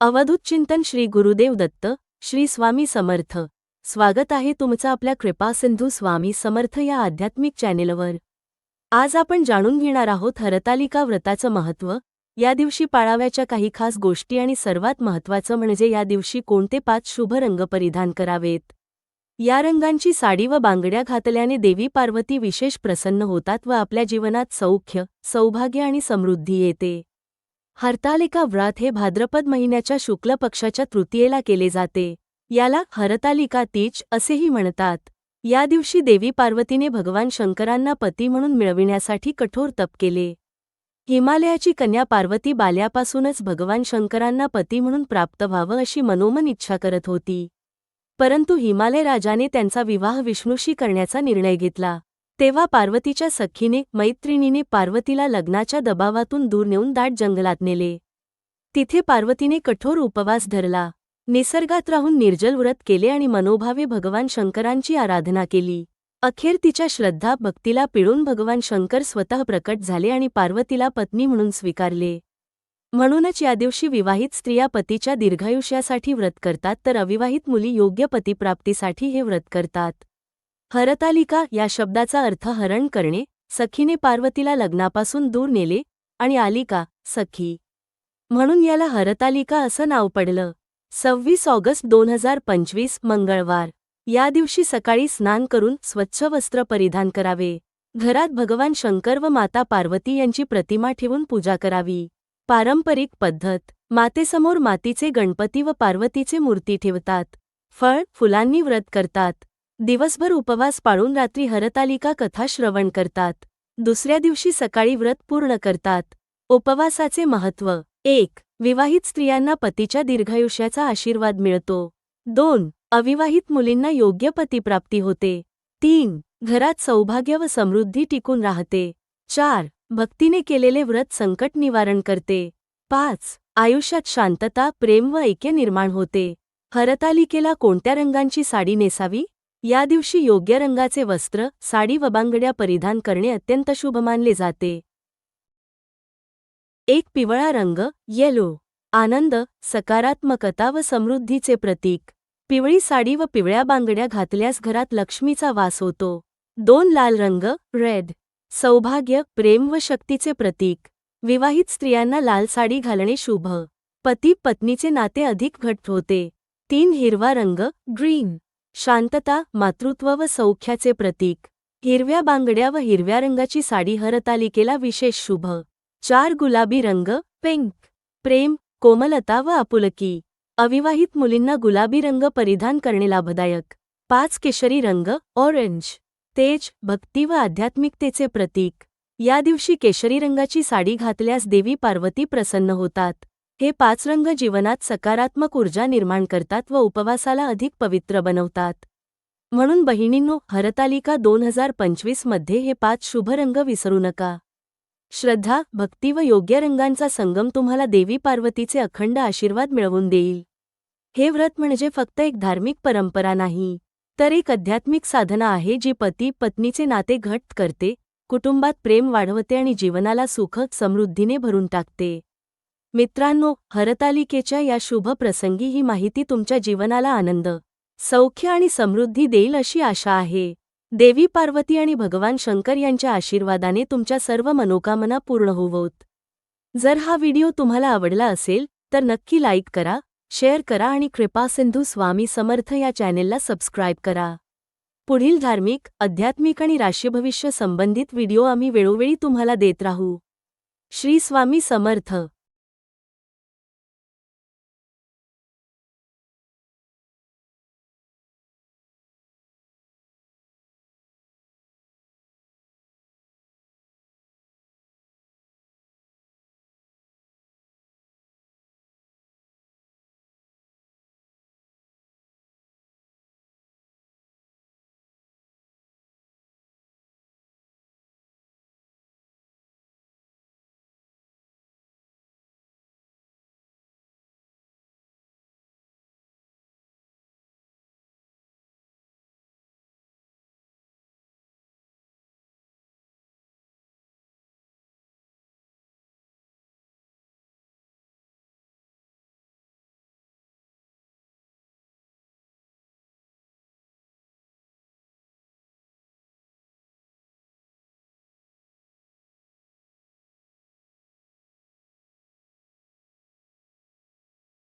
अवधूत चिंतन श्री गुरुदेव दत्त श्री स्वामी समर्थ. स्वागत आहे तुमचं आपल्या कृपासिंधू स्वामी समर्थ या आध्यात्मिक चॅनेलवर. आज आपण जाणून घेणार आहोत हरतालिका व्रताचं महत्त्व या दिवशी पाळाव्याच्या काही खास गोष्टी आणि सर्वात महत्त्वाचं म्हणजे या दिवशी कोणते पाच शुभ रंग परिधान करावेत. या रंगांची साडी व बांगड्या घातल्याने देवी पार्वती विशेष प्रसन्न होतात व आपल्या जीवनात सौख्य सौभाग्य आणि समृद्धी येते. हरतालिका व्रत हे भाद्रपद महिन्याच्या शुक्ल पक्षाच्या तृतीयेला केले जाते. याला हरतालिका तीज असेही म्हणतात. या दिवशी देवी पार्वतीने भगवान शंकरांना पती म्हणून मिळविण्यासाठी कठोर तप केले. हिमालयाची कन्या पार्वती बाल्यापासूनच भगवान शंकरांना पती म्हणून प्राप्त व्हावं अशी मनोमन इच्छा करत होती. परंतु हिमालय राजाने त्यांचा विवाह विष्णूशी करण्याचा निर्णय घेतला. तेव्हा पार्वतीच्या सखीने मैत्रिणीने पार्वतीला लग्नाच्या दबावातून दूर नेऊन दाट जंगलात नेले. तिथे पार्वतीने कठोर उपवास धरला. निसर्गात राहून निर्जल व्रत केले आणि मनोभावे भगवान शंकरांची आराधना केली. अखेर तिच्या श्रद्धा भक्तीला पिळून भगवान शंकर स्वतः प्रकट झाले आणि पार्वतीला पत्नी म्हणून स्वीकारले. म्हणूनच या दिवशी विवाहित स्त्रिया पतीच्या दीर्घायुष्यासाठी व्रत करतात तर अविवाहित मुली योग्य पतीप्राप्तीसाठी हे व्रत करतात. हरतालिका या शब्दाचा अर्थ हरण करणे सखीने पार्वतीला लग्नापासून दूर नेले आणि आलिका सखी? म्हणून याला हरतालिका असं नाव पडलं. सव्वीस ऑगस्ट दोन हजार पंचवीस मंगळवार. या दिवशी सकाळी स्नान करून स्वच्छ वस्त्र परिधान करावे. घरात भगवान शंकर व माता पार्वती यांची प्रतिमा ठेवून पूजा करावी. पारंपरिक पद्धत. मातेसमोर मातीचे गणपती व पार्वतीचे मूर्ती ठेवतात. फळ फुलांनी व्रत करतात. दिवसभर उपवास पाळून रात्री हरतालिका कथा श्रवण करतात. दुसऱ्या दिवशी सकाळी व्रत पूर्ण करतात. उपवासाचे महत्त्व. एक विवाहित स्त्रियांना पतीच्या दीर्घायुष्याचा आशीर्वाद मिळतो. दोन अविवाहित मुलींना योग्य पतीप्राप्ती होते. तीन घरात सौभाग्य व समृद्धी टिकून राहते. चार भक्तीने केलेले व्रत संकट निवारण करते. पाच आयुष्यात शांतता प्रेम व ऐक्य निर्माण होते. हरतालिकेला कोणत्या रंगांची साडी नेसावी? या दिवशी योग्य रंगाचे वस्त्र साडी व बांगड्या परिधान करणे अत्यंत शुभ मानले जाते. एक पिवळा रंग येलो आनंद सकारात्मकता व समृद्धीचे प्रतीक. पिवळी साडी व पिवळ्या बांगड्या घातल्यास घरात लक्ष्मीचा वास होतो. दोन लाल रंग रेड सौभाग्य प्रेम व शक्तीचे प्रतीक. विवाहित स्त्रियांना लाल साडी घालणे शुभ. पती पत्नीचे नाते अधिक घट्ट होते. तीन हिरवा रंग ग्रीन शांतता मातृत्व व सौख्याचे प्रतीक. हिरव्या बांगड्या व हिरव्या रंगाची साडी हरतालिकेला विशेष शुभ. चार गुलाबी रंग पिंक. प्रेम कोमलता व आपुलकी. अविवाहित मुलींना गुलाबी रंग परिधान करणे लाभदायक. पाच केशरी रंग ऑरेंज तेज भक्ती व आध्यात्मिकतेचे प्रतीक. या दिवशी केशरी रंगाची साडी घातल्यास देवी पार्वती प्रसन्न होतात. हे पाच रंग जीवनात सकारात्मक ऊर्जा निर्माण करतात व उपवासाला अधिक पवित्र बनवतात. म्हणून बहिणींनो हरतालिका दोन हजार पंचवीसमध्ये हे पाच शुभ रंग विसरू नका. श्रद्धा भक्ती व योग्य रंगांचा संगम तुम्हाला देवी पार्वतीचे अखंड आशीर्वाद मिळवून देईल. हे व्रत म्हणजे फक्त एक धार्मिक परंपरा नाही तर एक आध्यात्मिक साधना आहे जी पती पत्नीचे नाते घट्ट करते कुटुंबात प्रेम वाढवते आणि जीवनाला सुख समृद्धीने भरून टाकते. मित्रांनो हरतालिकेच्या या शुभ प्रसंगी ही माहिती तुमच्या जीवनाला आनंद सौख्य आणि समृद्धी देईल अशी आशा आहे. देवी पार्वती आणि भगवान शंकर यांच्या आशीर्वादाने तुमच्या सर्व मनोकामना पूर्ण होवोत. जर हा व्हिडिओ तुम्हाला आवडला असेल तर नक्की लाईक करा शेअर करा आणि कृपा सिंधू स्वामी समर्थ या चॅनेलला सबस्क्राईब करा. पुढील धार्मिक आध्यात्मिक आणि राशीभविष्य संबंधित व्हिडिओ आम्ही वेळोवेळी तुम्हाला देत राहू. श्री स्वामी समर्थ.